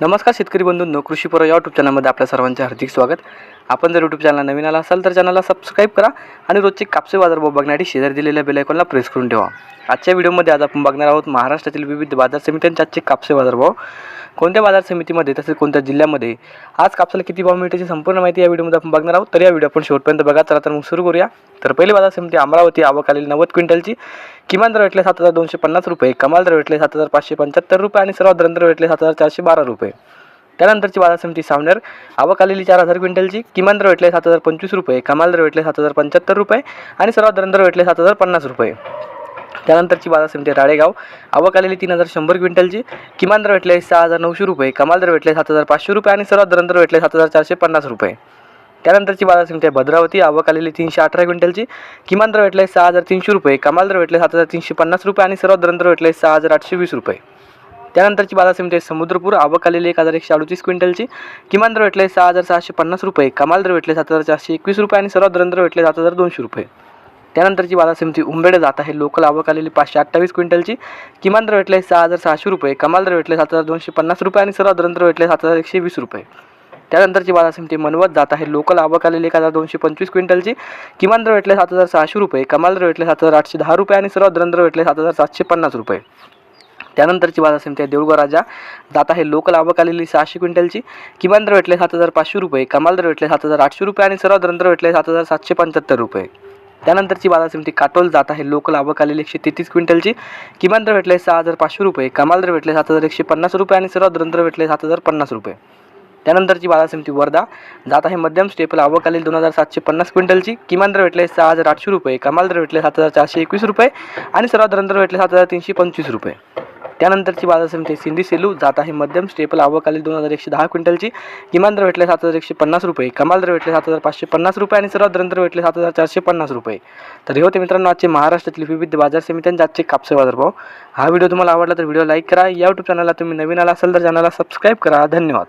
नमस्कार शेतकरी बंधूंनो कृषी या यूट्यूब चॅनलमध्ये आपल्या सर्वांचे हार्दिक स्वागत. आपण जर यूट्यूब चॅनल नवीन आला असाल तर चॅनलला सबस्क्राईब करा आणि रोजचे कापसे बाजारभाव बघण्यासाठी शेजारी दिलेल्या बेलायकॉनला प्रेस करून ठेवा. आजच्या व्हिडिओमध्ये आज आपण बघणार आहोत महाराष्ट्रातील विविध बाजार समित्यांचे आजचे कापसे बाजारभाव कोणत्या बाजार समितीमध्ये तसेच कोणत्या जिल्ह्यामध्ये आज कापसाला किती भाव मिळते याची संपूर्ण माहिती या व्हिडिओमध्ये आपण बघणार आहोत. तर या व्हिडिओ आपण शेवटपर्यंत बघा. चला तर मग सुरू करूया. तर पहिली बाजार समिती अमरावती आवकालील नव्वद क्विंटलची. किमान दर भेटले सात हजार दोनशे पन्नास रुपये. कमाल दर भेटले सात हजार पाचशे पंच्याहत्तर रुपये आणि सर्वात दर भेटले सात हजार चारशे बारा रुपये. त्यानंतरची बाजार समिती सावनेर आवक आलेली चार हजार क्विंटलची. किमान दर भेटले सात हजार पंचवीस रुपये. कमाल दर भेटले सात हजार पंच्याहत्तर रुपये आणि सर्वात दर भेटले सात हजार पन्नास रुपये. त्यानंतरची बाजार समिती राळेगाव. आवक आलेली तीन हजार शंभर क्विंटलची. किमान दर भेटले सहा हजार नऊशे रुपये. कमाल दर भेटले सात हजार पाचशे रुपये आणि सर्वात दरंदर दर भेटले सात हजार चारशे पन्नास रुपये. त्यानंतरची बाजार समिती आहे भद्रावती. आवक आलेली तीनशे अठरा क्विंटलची. किमान दर भेटले सहा हजार तीनशे रुपये. कमाल दर भेटले सात हजार तीनशे पन्नास रुपये आणि सर्वात दर दर भेटले सहा हजार आठशे वीस रुपये. त्यानंतरची बाजार समिती आहे समुद्रपूर. आवक आलेली एक हजार एकशे अडतीस क्विंटलची. किमान दर भेटले सहा हजार सहाशे पन्नास रुपये. कमाल दर भेटले सात हजार चारशे एकवीस रुपये आणि सर्वात दर भेटले सात हजार दोनशे रुपये. त्यानंतरची बाजार समिती उंबेड जात आहे. लोकल आवक आलेली पाचशे अठ्ठावीस क्विंटलची. किमान दर भेटले सहा हजार सहाशे रुपये. कमाल दर भेटले सात हजार दोनशे पन्नास रुपये आणि सर्वात दर भेटले सात हजार एकशे वीस रुपये. त्यानंतरची बाजार समिती मनवत जात आहे. लोकल आवक आलेली एक हजार दोनशे पंचवीस क्विंटलची. किमान दर भेटले सात हजार सहाशे रुपये. कमाल दर भेटले सात हजार आठशे दहा रुपये आणि सर्वात दर भेटले सात हजार सातशे पन्नास रुपये. त्यानंतरची बाजार समिती आहे देऊळगाव राजा. जात आहे लोकल आवक आलेली सहाशे क्विंटलची. किमान दर भेटले सात हजार पाचशे रुपये. कमाल दर भेटले सात हजार आठशे रुपये आणि सर्वात दर भेटले सात हजार सातशे पंच्याहत्तर रुपये. त्यानंतरची बाजार समिती काटोल जात आहे. लोकल आवक आलेली एकशे तेहतीस क्विंटलची. किमान दर भेटले सहा हजार पाचशे रुपये. कमाल दर भेटले सात हजार एकशे पन्नास रुपये आणि सर्वात दर दर भेटले सात हजार पन्नास रुपये. त्यानंतरची बाजार समिती वर्धा. जात आहे मध्यम स्टेपल आवकालील दोन हजार सातशे पन्नास क्विंटलची. किमान दर भेटले सहा हजार आठशे रुपये. कमाल दर भेटले सात हजार चारशे एकवीस रुपये. आणि सर्वात दर भेटले सात हजार तीनशे पंचवीस रुपये. त्यानंतरची बाजार समिती सिंधी सेलू. जात आहे मध्यम स्टेपल आवक दोन हजार एकशे दहा क्विंटलची. किमान दर भेटले सात हजार एकशे पन्नास रुपये. कमाल दर भेटले सात हजार पाचशे पन्नास रुपये. आणि सर्वात दर दर भेटले सात हजार चारशे पन्नास रुपये. तर हे होते मित्रांनो आजचे महाराष्ट्रातील विविध बाजार समित्यांचे आजचे कापसे बाजारभाव हा व्हिडिओ तुम्हाला आवडला तर व्हिडिओ लाईक करा. या यूट्यूब चॅनलला तुम्ही नवीन आला असाल तर चॅनलला सबस्क्राईब करा. धन्यवाद.